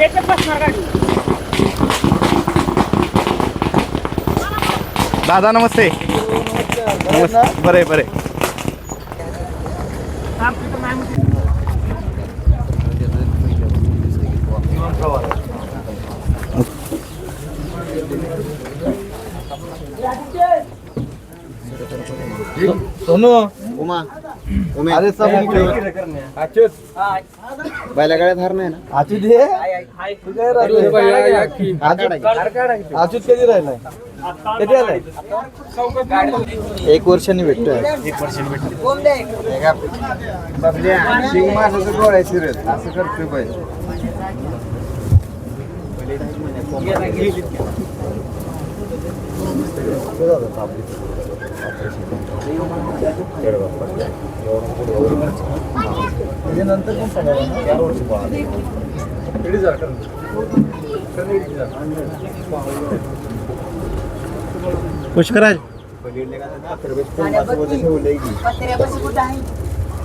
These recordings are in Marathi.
दे. एकच बसणार गाडी. दादा नमस्ते. नमस्ते. बरे बरे. सोनू. उमा. उमे. अरे सब बैलागाड्यात हार नाही ना? अच्युत हे. तू कधी राहिलाय कधी आलाय एक वर्षांनी भेटतोय एक वर्षाने भेटतो मासाचं डोळ असं करतोय बैल त्याच्यानंतर पण पळाला ना? ठेवलंय की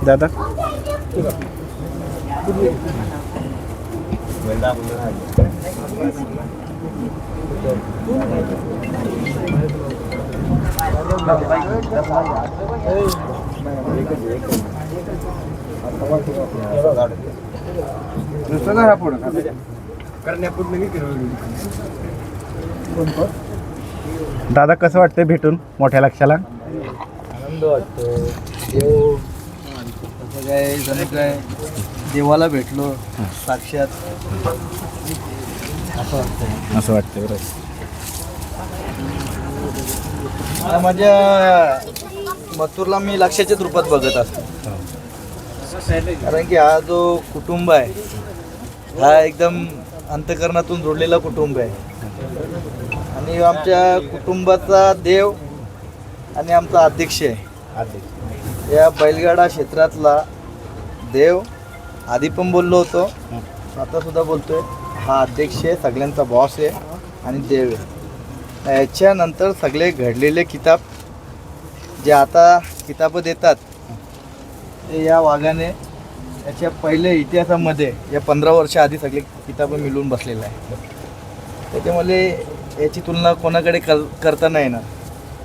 दादा। नुसतं का ह्या पुढं. दादा कसं वाटतंय भेटून मोठ्या लक्षाला? आनंद वाटतो देव असं काय जणू काय देवाला भेटलो साक्षात. असं वाटतंय. असं वाटतंय बरं. माझ्या मथुरला मी लक्षाच्याच रूपात बघत असतो. कारण की हा जो कुटुंब आहे हा एकदम अंतकरणातून जोडलेला कुटुंब आहे. आणि आमच्या कुटुंबाचा देव आणि आमचा अध्यक्ष आहे. या बैलगाडा क्षेत्रातला देव आधी पण बोललो होतो आता सुद्धा बोलतोय. हा अध्यक्ष आहे सगळ्यांचा बॉस आहे आणि देव आहे. याच्यानंतर सगळे घडलेले किताब जे आता किताबं देतात ते या वाघाने याच्या पहिल्या इतिहासामध्ये या पंधरा वर्षा आधी सगळे किताबं मिळून बसलेलं आहे त्याच्यामुळे याची तुलना कोणाकडे कर करता नाही येणार.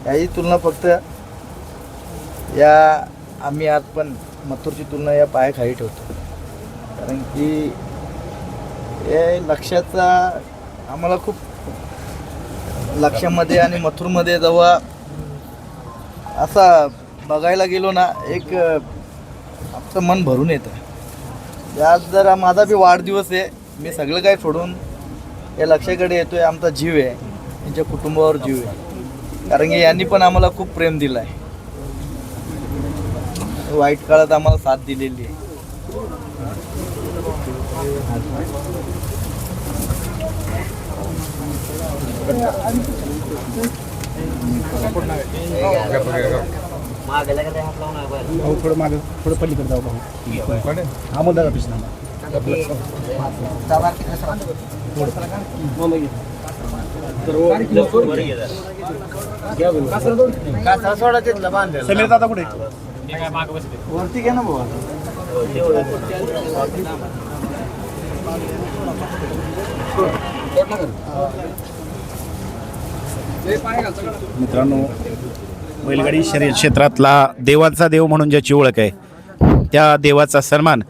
याची तुलना फक्त या आम्ही आज पण मथुरची तुलना या पायाखाली ठेवतो. कारण की हे लक्षाचा आम्हाला खूप लक्षामध्ये आणि मथुरमध्ये जेव्हा असा बघायला गेलो ना एक आमचं मन भरून येतं. आज जर माझा बी वाढदिवस आहे. मी सगळं काय सोडून या लक्षाकडे येतोय. आमचा जीव आहे. यांच्या कुटुंबावर जीव आहे. कारण की यांनी पण आम्हाला खूप प्रेम दिलं आहे वाईट काळात आम्हाला साथ दिलेली आहे. भाऊ थोडं मागं थोडं पलीकडे जाऊ भाऊ अमोल दादा पिसना समीर दादा कुठे? वरती घ्या ना भाऊ मित्रांनो बैलगाडी शरीर क्षेत्रातला देवाचा देव म्हणून ज्याची ओळख आहे त्या देवाचा सन्मान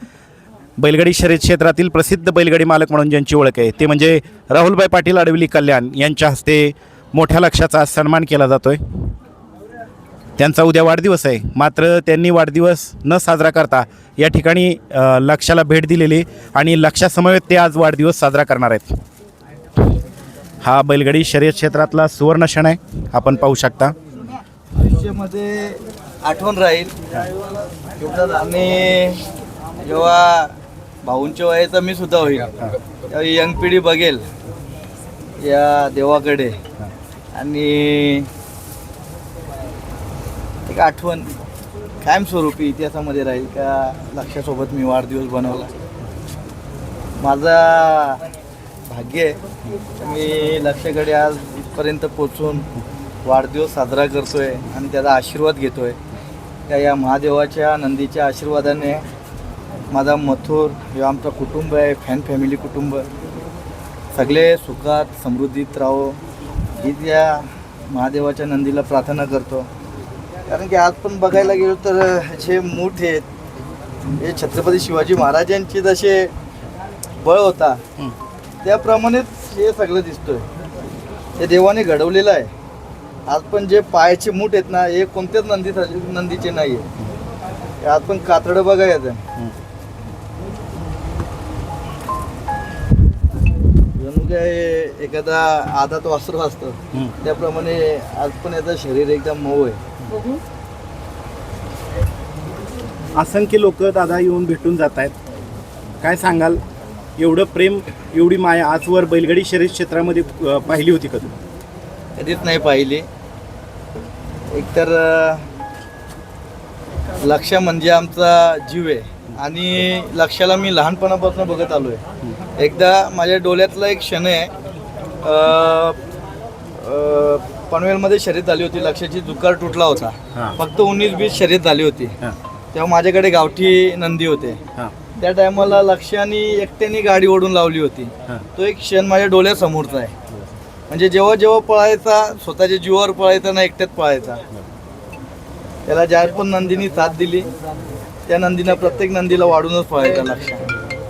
बैलगाडी शर्यत क्षेत्रातील प्रसिद्ध बैलगाडी मालक म्हणून ज्यांची ओळख आहे ते म्हणजे राहुलभाई पाटील अडविली कल्याण यांच्या हस्ते मोठ्या लक्षाचा सन्मान केला जातोय. त्यांचा उद्या वाढदिवस आहे मात्र त्यांनी वाढदिवस न साजरा करता या ठिकाणी लक्षाला भेट दिलेली आणि लक्षासमवेत ते आज वाढदिवस साजरा करणार आहेत. हा बैलगाडी शर्यत क्षेत्रातला सुवर्ण क्षण आहे आपण पाहू शकता. आयुष्यामध्ये आठवण राहील. आणि जेव्हा भाऊंच्या वयाचा मी सुद्धा होईल तेव्हा यंग पिढी बघेल या देवाकडे. आणि एक आठवण कायमस्वरूपी इतिहासामध्ये राहील का लक्षासोबत मी वाढदिवस बनवला. माझा भाग्य आहे. मी लक्षाकडे आज इथपर्यंत पोचून वाढदिवस साजरा करतोय आणि त्याचा आशीर्वाद घेतोय. त्या या महादेवाच्या नंदीच्या आशीर्वादाने माझा मथुर हे आमचं कुटुंब आहे फॅन फॅमिली कुटुंब सगळे सुखात समृद्धीत राहो. ही त्या महादेवाच्या नंदीला प्रार्थना करतो. कारण की आज पण बघायला गेलो तर जे मूठ आहेत. हे छत्रपती शिवाजी महाराजांचे जसे बळ होता त्याप्रमाणेच हे सगळं दिसतोय. हे देवाने घडवलेलं आहे. आज पण जे पायाचे मूठ आहेत ना हे कोणत्याच नंदी नंदीचे नाही आहे आज पण कातडं बघायचं जणू काय एखादा आदात वासरू असतो. त्याप्रमाणे आज पण याचं शरीर एकदम मऊ आहे. असंख्य लोक दादा येऊन भेटून जात आहेत. काय सांगाल? एवढं प्रेम एवढी माया आजवर बैलगाडी शर्यत क्षेत्रामध्ये पाहिली होती का तू कधीच नाही पाहिली. एकतर लक्ष म्हणजे आमचा जीव आहे. आणि लक्षाला मी लहानपणापासून बघत आलो आहे एकदा माझ्या डोळ्यातला एक क्षण आहे पनवेलमध्ये शर्यत झाली होती. लक्षाची जुकार तुटला होता. फक्त उन्नीस बीस शर्यत झाली होती. तेव्हा माझ्याकडे गावठी नंदी होते. त्या टायमाला लक्ष्याने एकट्याने गाडी ओढून लावली होती. तो एक क्षण माझ्या डोळ्यासमोरचा आहे. म्हणजे जेव्हा जेव्हा पळायचा स्वतःच्या जीवावर पळायचा ना एकट्यात पळायचा. त्याला ज्या पण नंदीनी साथ दिली. त्या नंदीनं प्रत्येक नंदीला वाढूनच पळायचा लक्ष.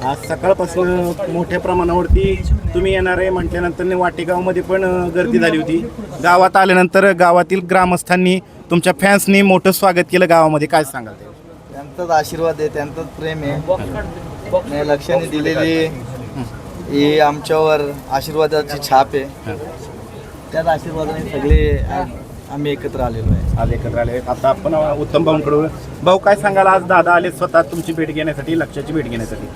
आज सकाळपासून मोठ्या प्रमाणावरती तुम्ही येणार आहे म्हटल्यानंतर वाटेगावमध्ये पण गर्दी झाली होती. गावात आल्यानंतर गावातील ग्रामस्थांनी तुमच्या फॅन्सनी मोठं स्वागत केलं. गावामध्ये काय सांगाल ते? त्यांचाच आशीर्वाद आहे त्यांचंच प्रेम आहे. लक्षाने दिलेली ही आमच्यावर आशीर्वादाची छाप आहे. त्याच आशीर्वादाने सगळे आज आम्ही एकत्र आलेलो आहे. आज एकत्र आले आता आपण उत्तम भाऊंकडे वळू. भाऊ काय सांगाल? आज दादा आले स्वतः तुमची भेट घेण्यासाठी लक्षाची भेट घेण्यासाठी.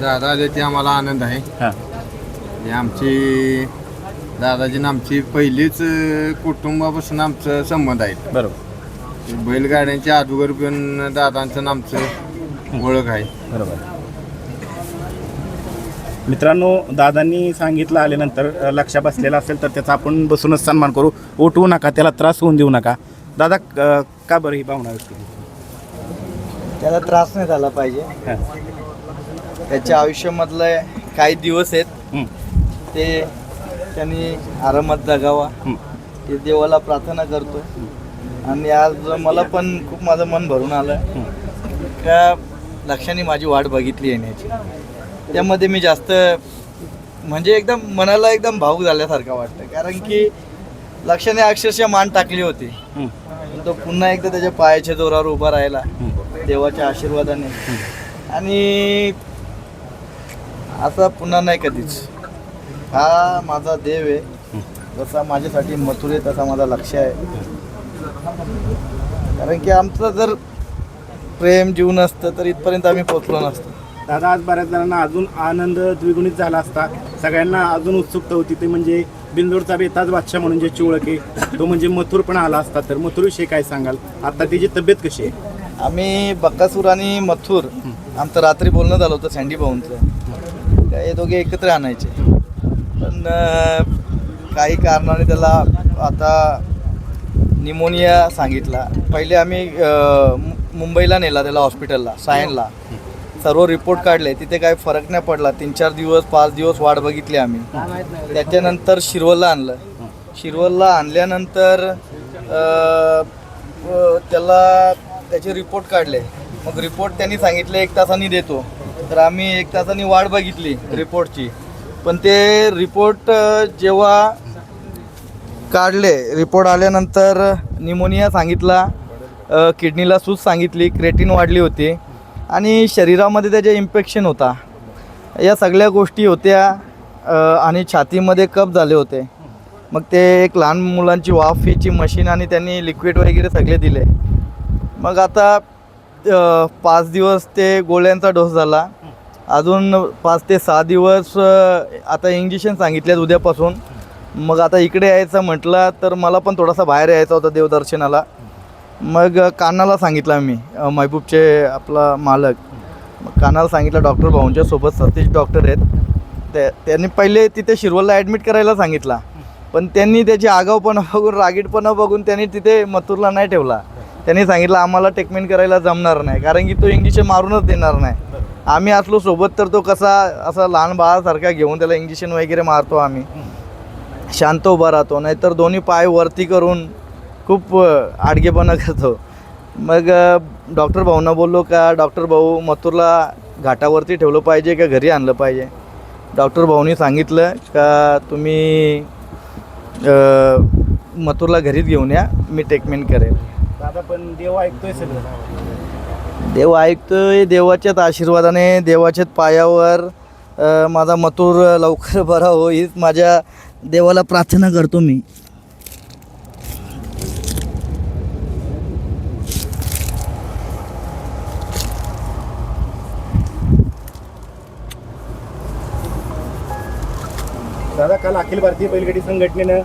दादा आले ते आम्हाला आनंद आहे. हां. आणि आमची दादाजी आणि आमची पहिलीच कुटुंबापासून आमचं संबंध आहे बरोबर. बैलगाड्यांच्या अगोदर पण दादांचं आणि आमचं ओळख आहे. बरोबर. मित्रांनो दादांनी सांगितलं आल्यानंतर अ, लक्ष बसलेला असेल तर त्याचा आपण बसूनच सन्मान करू. उठवू नका त्याला त्रास होऊन देऊ नका. दादा का बरं ही भावना व्यक्त केली? त्याला त्रास नाही झाला पाहिजे. त्याच्या आयुष्यामधले काही दिवस आहेत. ते त्यांनी आरामात जगावा. ते देवाला प्रार्थना करतो. आणि आज मला पण खूप माझं मन भरून आलं. का लक्षाने माझी वाट बघितली येण्याची. त्यामध्ये मी जास्त म्हणजे एकदम मनाला एकदम भाऊक झाल्यासारखं वाटतं. कारण की लक्षाने अक्षरशः मान टाकली होती. तो पुन्हा एकदा त्याच्या पायाच्या जोरावर उभा राहिला. देवाच्या आशीर्वादाने. आणि असा पुन्हा नाही कधीच. हा माझा देव आहे. जसा माझ्यासाठी मथुर आहे तसा माझा लक्ष आहे. कारण की आमचं जर प्रेम जीव नसतं तर इथपर्यंत आम्ही पोचलो नसतो. दादा आज बऱ्याच जणांना अजून आनंद द्विगुणित झाला असता. सगळ्यांना अजून उत्सुकता होती. ते म्हणजे बिंदूरचा बेताज बादशाह म्हणून ज्याची ओळख आहे तो म्हणजे मथुर पण आला असता. तर मथुरविषयी काय सांगाल? आता त्याची तब्येत कशी आहे? आम्ही बक्कासूर आणि मथुर आमचं रात्री बोलणं झालं होतं सँडी भाऊंचं. हे दोघे एकत्र आणायचे. पण काही कारणाने त्याला आता निमोनिया सांगितला. पहिले आम्ही मु- मुंबईला नेला त्याला हॉस्पिटलला सायनला. सर्व रिपोर्ट काढले तिथे काही फरक नाही पडला. तीन चार दिवस पाच दिवस वाट बघितली आम्ही. त्याच्यानंतर शिरवलला आणलं. शिरवलला आणल्यानंतर त्याला त्याचे रिपोर्ट काढले. मग रिपोर्ट त्यांनी सांगितले एक तासाने देतो. तर आम्ही एक तासाने वाट बघितली रिपोर्टची पण ते रिपोर्ट जेव्हा काढले रिपोर्ट आल्यानंतर निमोनिया सांगितला किडनीला सूज सांगितली क्रेटिन वाढली होती. आणि शरीरामध्ये त्याचे इन्फेक्शन होता या सगळ्या गोष्टी होत्या आणि छातीमध्ये कप झाले होते. मग ते एक लहान मुलांची वाफीची मशीन आणि त्यांनी लिक्विड वगैरे सगळे दिले. मग आता पाच दिवस ते गोळ्यांचा डोस झाला. अजून पाच ते सहा दिवस आता इंजेक्शन सांगितलेत उद्यापासून. मग आता इकडे यायचं म्हटलं तर मला पण थोडासा बाहेर यायचा होता देवदर्शनाला. मग कानाला सांगितलं मी महबूबचे आपला मालक. मग कानाला सांगितलं डॉक्टर भाऊंच्या सोबत सतीश डॉक्टर आहेत. ते त्यांनी पहिले तिथे शिरवलला ॲडमिट करायला सांगितला. पण त्यांनी त्याची आगावपणा बघून रागीटपणा बघून त्यांनी तिथे मथुरला नाही ठेवला. त्यांनी सांगितलं आम्हाला ट्रीटमेंट करायला जमणार नाही कारण की तो इंजेक्शन मारूनच देणार नाही. आम्ही असलो सोबत तर तो कसा असा लहान बाळासारखा घेऊन त्याला इंजेक्शन वगैरे मारतो आम्ही. शांत उभा राहतो नाहीतर दोन्ही पाय वरती करून खूप आडगेपणा करतो. मग डॉक्टर भाऊंना बोललो का डॉक्टर भाऊ मथुरला घाटावरती ठेवलं पाहिजे का घरी आणलं पाहिजे? डॉक्टर भाऊनी सांगितलं का तुम्ही मथुरला घरीच घेऊन या मी ट्रीटमेंट करेल. दादा पण देव ऐकतोय सगळं. देव ऐकतोय देवाच्याच आशीर्वादाने देवाच्याच पायावर माझा मथुर लवकर बरा हो हीच माझ्या देवाला प्रार्थना करतो मी. दादा काल अखिल भारतीय बैलगाडी संघटनेनं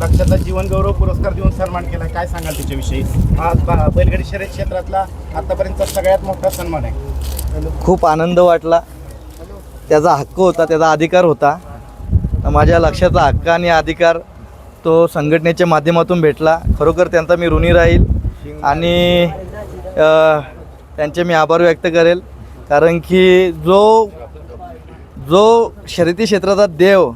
लक्षाचा जीवन गौरव पुरस्कार देऊन सन्मान केला काय सांगाल त्याच्याविषयी? हा बैलगाडी शर्यत क्षेत्रातला आतापर्यंतचा सगळ्यात मोठा सन्मान आहे. खूप आनंद वाटला. त्याचा हक्क होता त्याचा अधिकार होता. माझ्या लक्षाचा हक्क आणि अधिकार तो संघटनेच्या माध्यमातून भेटला. खरोखर त्यांचा मी ऋणी राहील आणि त्यांचे मी आभार व्यक्त करेल. कारण की जो जो शर्यती क्षेत्राचा देव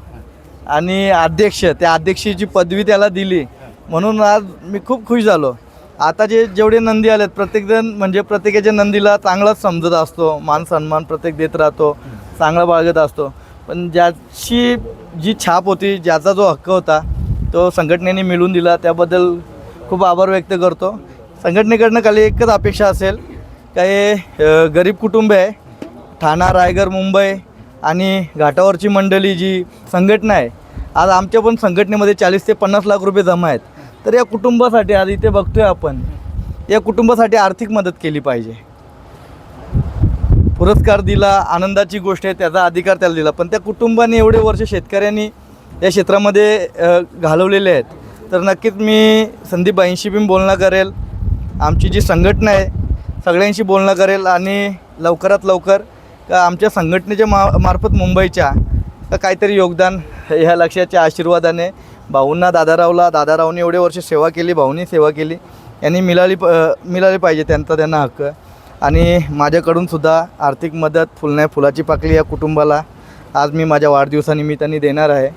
आणि अध्यक्ष त्या अध्यक्षाची पदवी त्याला दिली. म्हणून आज मी खूप खुश झालो. आता जे जेवढे नंदी आलेत प्रत्येकजण म्हणजे प्रत्येकाच्या नंदीला चांगलाच समजत असतो मान सन्मान प्रत्येक देत राहतो चांगला बाळगत असतो. पण ज्याची जी छाप होती ज्याचा जो हक्क होता तो संघटनेने मिळून दिला. त्याबद्दल खूप आभार व्यक्त करतो. संघटनेकडनं खाली एकच अपेक्षा असेल काही गरीब कुटुंब आहे. ठाणा रायगड मुंबई आणि घाटावरची मंडळी जी संघटना आहे आज आमच्या पण संघटनेमध्ये चाळीस ते पन्नास लाख रुपये जमा आहेत. तर या कुटुंबासाठी आज इथे बघतोय आपण या कुटुंबासाठी आर्थिक मदत केली पाहिजे. पुरस्कार दिला आनंदाची गोष्ट आहे त्याचा अधिकार त्याला दिला. पण त्या कुटुंबाने एवढे वर्ष शेतकऱ्यांनी या क्षेत्रामध्ये घालवलेले आहेत. तर नक्कीच मी संदीपबाईंशी पण बोलणं करेल. आमची जी संघटना आहे सगळ्यांशी बोलणं करेल आणि लवकरात लवकर का आमच्या संघटनेच्या मा मार्फत मुंबईच्या का काहीतरी योगदान ह्या लक्षाच्या आशीर्वादाने भाऊंना दादारावला दादारावने एवढे वर्ष सेवा केली भाऊनी सेवा केली. यांनी मिळाली प मिळाली पाहिजे त्यांचा त्यांना हक्क. आणि माझ्याकडून सुद्धा आर्थिक मदत फुलण्या फुलाची पाकळी या कुटुंबाला आज मी माझ्या वाढदिवसानिमित्ताने देणार आहे.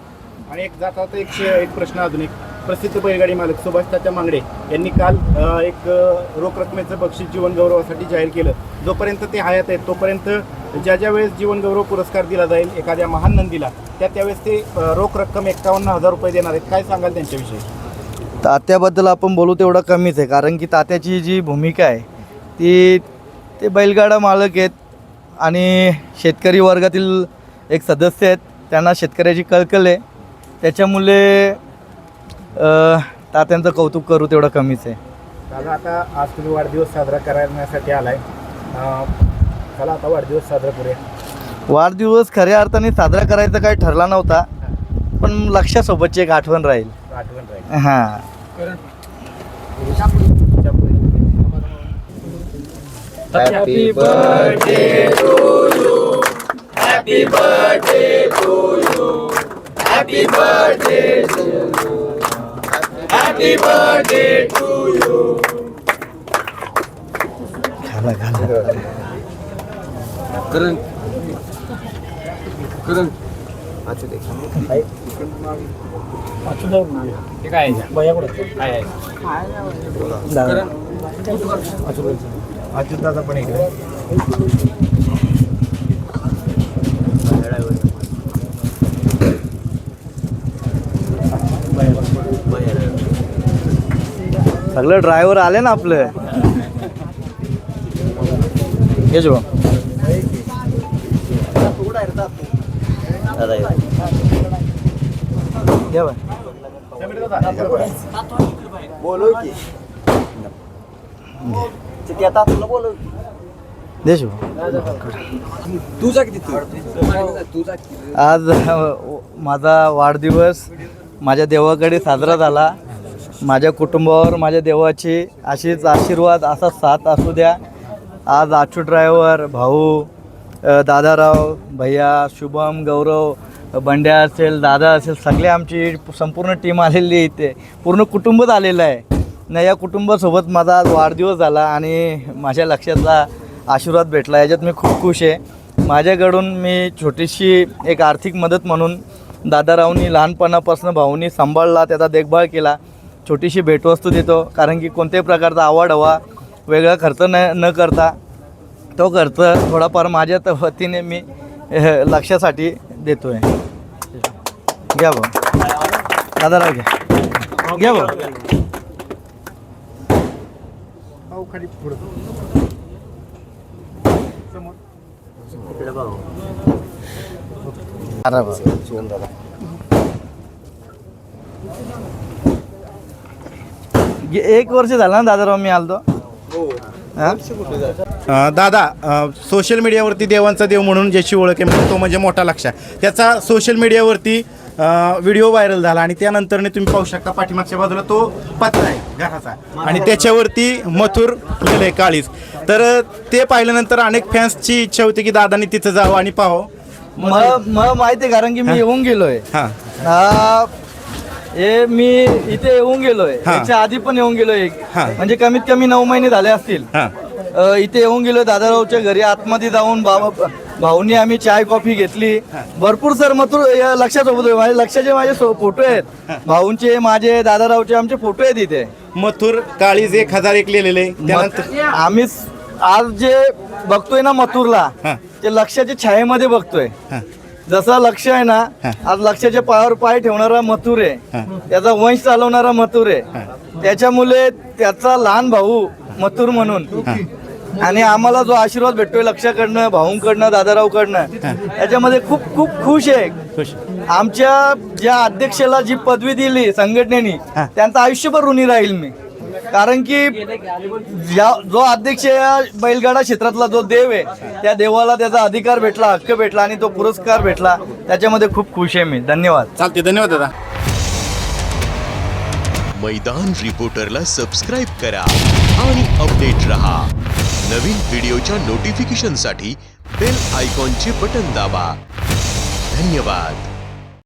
आणि एक जाता एक एक प्रश्न अजून एक. प्रसिद्ध बैलगाडी मालक सुभाष तात्या मांगडे यांनी काल अ, एक अ, रोख रकमेचं बक्षीस जीवन गौरवासाठी जाहीर केलं. जोपर्यंत ते हयात आहेत तोपर्यंत ज्या ज्या वेळेस जीवन गौरव पुरस्कार दिला जाईल एखाद्या महान नंदीला त्या त्यावेळेस ते अ, रोख रक्कम एकावन्न हजार रुपये देणार आहेत. काय सांगाल त्यांच्याविषयी? तात्याबद्दल आपण बोलू तेवढं कमीच आहे कारण की तात्याची जी भूमिका आहे ती ते बैलगाडा मालक आहेत आणि शेतकरी वर्गातील एक सदस्य आहेत. त्यांना शेतकऱ्याची कळकळ आहे. त्याच्यामुळे अ, तात्यांचं कौतुक करू तेवढं कमीच आहे. दादा आता आज तुम्ही वाढदिवस साजरा करण्यासाठी आलाय. अ, चला आता वाढदिवस साजरा करूया. वाढदिवस खऱ्या अर्थाने साजरा करायचा काही ठरला नव्हता पण लक्षासोबतची एक आठवण राहील. आठवण राहील. हां. हॅपी बर्थडे घाला घाला. करण. करण. हे काय भैया कुठे काय आहे? दादा. अच्युत दादा पण इकडे. सगळं ड्रायव्हर आले ना आपलं. ये जो. घ्या बा. दे शिव. तू जा किती तू जा आज माझा वाढदिवस माझ्या देवाकडे साजरा झाला. माझ्या कुटुंबावर माझ्या देवाची अशीच आशीर्वाद असा साथ असू द्या. आज आचू ड्रायव्हर भाऊ दादाराव भैया शुभम गौरव बंड्या असेल दादा असेल सगळे आमची संपूर्ण टीम आलेली आहे इथे. पूर्ण कुटुंबच आलेलं आहे. ना या कुटुंबासोबत माझा आज वाढदिवस झाला आणि माझ्या लक्षातला आशीर्वाद भेटला. याच्यात मी खूप खुश आहे. माझ्याकडून मी छोटीशी एक आर्थिक मदत म्हणून दादारावनी लहानपणापासून भाऊनी सांभाळला त्याचा देखभाल केला. छोटीशी भेटवस्तू देतो. कारण की कोणत्याही प्रकारचा आवड हवा वेगळा खर्च न न करता तो खर्च थोडाफार माझ्या वतीने मी लक्षासाठी देतो आहे घ्या भाऊ. दादाराव घ्या. घ्या भाऊ. अरे वा. गे- एक वर्ष झालं ना दादाराव मी आलतो. हा? अ, दादा सोशल मीडियावरती देवांचा देव म्हणून ज्याची ओळख आहे तो म्हणजे मोठा लक्ष त्याचा सोशल मीडियावरती व्हिडिओ व्हायरल झाला आणि त्यानंतरने तुम्ही पाहू शकता पाठीमागच्या बाजूला तो पत्रा आहे घराचा. आणि त्याच्यावरती मथुर लिहिलंय काळीज. तर अ, ते पाहिल्यानंतर अनेक फॅन्सची इच्छा होती की दादानी तिथं जावं आणि पाहावं. मला मला माहिती आहे कारण की मी येऊन गेलोय. हां. हा हे मी इथे येऊन गेलोय. हा. त्याच्या आधी पण येऊन गेलोय हा. म्हणजे कमीत कमी नऊ महिने झाले असतील. हां. अ, इथे येऊन गेलो दादारावच्या घरी. आतमध्ये जाऊन भाऊ भाऊनी आम्ही चाय कॉफी घेतली. भरपूर सर मथुर या लक्षात होतो माझ्या लक्षाचे माझे फोटो आहेत. भाऊंचे माझे दादारावचे आमचे फोटो आहेत इथे. मथुर काळीज एक हजार एक लिहिलेले. त्यानंतर आम्ही स- आज जे बघतोय ना मथुरला हा. ते लक्षाच्या छायेमध्ये बघतोय. हां. जसा लक्ष आहे ना. आज लक्षाच्या पायावर पाय ठेवणारा मथुर आहे. त्याचा वंश चालवणारा मथुर आहे. त्याच्यामुळे त्याचा लहान भाऊ मथुर म्हणून. आणि आम्हाला जो आशीर्वाद भेटतोय लक्षाकडनं भाऊंकडनं दादारावकडनं त्याच्यामध्ये खूप खूप खुश आहे. खुश. आमच्या ज्या अध्यक्षाला जी पदवी दिली संघटनेने. त्यांचं आयुष्यभर ऋणी राहील मी. कारण की ज्या जो अध्यक्ष या बैलगाडा क्षेत्रातला जो देव आहे त्या देवाला त्याचा अधिकार भेटला हक्क भेटला आणि तो पुरस्कार भेटला त्याच्यामध्ये खूप खुश आहे मी. धन्यवाद. चालते धन्यवाद दादा. मैदान रिपोर्टरला सबस्क्राईब करा आणि अपडेट रहा. नवीन व्हिडिओच्या नोटिफिकेशनसाठी बेल आयकॉनचे बटन दाबा. धन्यवाद.